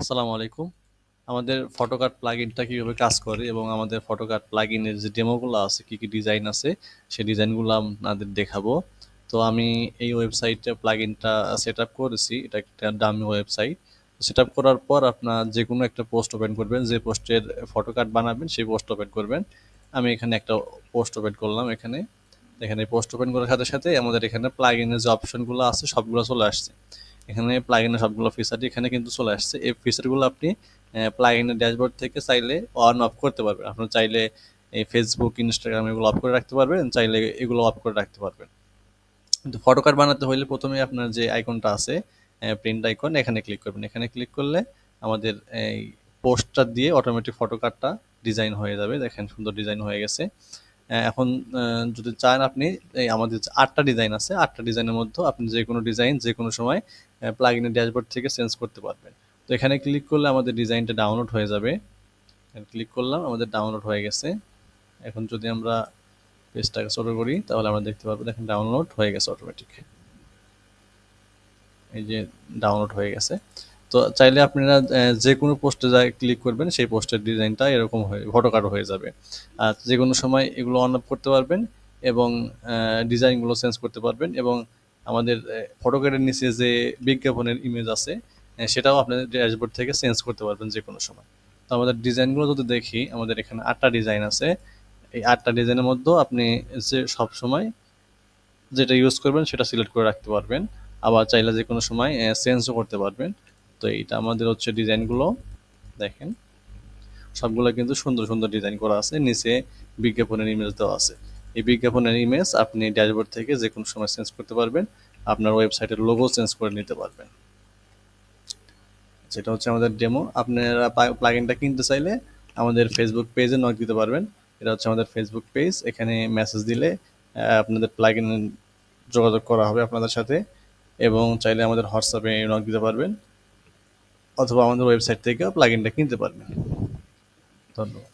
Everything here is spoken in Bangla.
আসসালামু আলাইকুম। আমাদের ফটোকার্ড প্লাগইনটা কীভাবে কাজ করে এবং আমাদের ফটোকার্ড প্লাগইনের যে ডেমোগুলো আছে, কি কি ডিজাইন আছে, সেই ডিজাইনগুলো আপনাদের দেখাবো। তো আমি এই ওয়েবসাইটে প্লাগইনটা সেট আপ করেছি, এটা একটা দামি ওয়েবসাইট সেট আপ করার পর আপনার যে কোনো একটা পোস্ট ওপেন করবেন, যে পোস্টের ফটোকার্ড বানাবেন, সেই পোস্ট ওপেন করবেন। আমি এখানে একটা পোস্ট ওপেন করলাম এখানে। এখানে পোস্ট ওপেন করার সাথে সাথে আমাদের এখানে প্লাগইনের যে অপশনগুলো আছে, সবগুলো চলে আসছে। এখানে প্লাগইনের সবগুলো ফিচারটি এখানে কিন্তু চলে আসছে। এই ফিচারগুলো আপনি প্লাগইনের ড্যাশবোর্ড থেকে চাইলে অন অফ করতে পারবেন। আপনার চাইলে এই ফেসবুক ইনস্টাগ্রাম এগুলো অফ করে রাখতে পারবেন, চাইলে এগুলো অফ করে রাখতে পারবেন। কিন্তু ফটো কার্ড বানাতে হলে প্রথমে আপনার যে আইকনটা আছে প্রিন্ট আইকন এখানে ক্লিক করবেন। এখানে ক্লিক করলে আমাদের এই পোস্টার দিয়ে অটোমেটিক ফটো কার্ডটা ডিজাইন হয়ে যাবে। দেখেন সুন্দর ডিজাইন হয়ে গেছে। এখন যদি চান আপনি, এই আমাদের আটটা ডিজাইন আছে, আটটা ডিজাইনের মধ্যে আপনি যে কোনো ডিজাইন যে কোনো সময় প্লাগ ইনের ড্যাশবোর্ড থেকে চেঞ্জ করতে পারবেন। তো এখানে ক্লিক করলে আমাদের ডিজাইনটা ডাউনলোড হয়ে যাবে। ক্লিক করলাম, আমাদের ডাউনলোড হয়ে গেছে। এখন যদি আমরা পেজটাকে ছোটো করি, তাহলে আমরা দেখতে পারব, দেখেন ডাউনলোড হয়ে গেছে অটোমেটিক এই যে ডাউনলোড হয়ে গেছে। তো চাইলে আপনারা যে কোনো পোস্টে যা ক্লিক করবেন, সেই পোস্টের ডিজাইনটা এরকম হয়ে কার্ড হয়ে যাবে। আর যে কোনো সময় এগুলো অন আপ করতে পারবেন এবং ডিজাইনগুলো চেঞ্জ করতে পারবেন এবং আমাদের ফটো কার্ডের নিচে যে বিজ্ঞাপনের ইমেজ আছে সেটাও আপনাদের ড্যাশবোর্ড থেকে চেঞ্জ করতে পারবেন যে কোনো সময়। তো আমাদের ডিজাইনগুলো যদি দেখি, আমাদের এখানে আটটা ডিজাইন আছে। এই আটটা ডিজাইনের মধ্যেও আপনি যে সব সময় যেটা ইউজ করবেন, সেটা সিলেক্ট করে রাখতে পারবেন। আবার চাইলে যে কোনো সময় চেঞ্জও করতে পারবেন। তো এইটা আমাদের হচ্ছে ডিজাইনগুলো দেখেন, সবগুলো কিন্তু সুন্দর সুন্দর ডিজাইন করা আছে। নিচে বিজ্ঞাপনের ইমেজ দেওয়া আছে। এই বিজ্ঞাপনের ইমেজ আপনি ড্যাশবোর্ড থেকে যে কোনো সময় চেঞ্জ করতে পারবেন। আপনার ওয়েবসাইটের লোগো চেঞ্জ করে নিতে পারবেন। যেটা হচ্ছে আমাদের ডেমো আপনারা প্লাগিনটা কিনতে চাইলে আমাদের ফেসবুক পেজে নক দিতে পারবেন। এটা হচ্ছে আমাদের ফেসবুক পেজ এখানে মেসেজ দিলে আপনাদের প্লাগিন যোগাযোগ করা হবে আপনাদের সাথে। এবং চাইলে আমাদের হোয়াটসঅ্যাপে নক দিতে পারবেন। অথবা আমাদের ওয়েবসাইট থেকে প্লাগিনটা কিনতে পারবেন। ধন্যবাদ।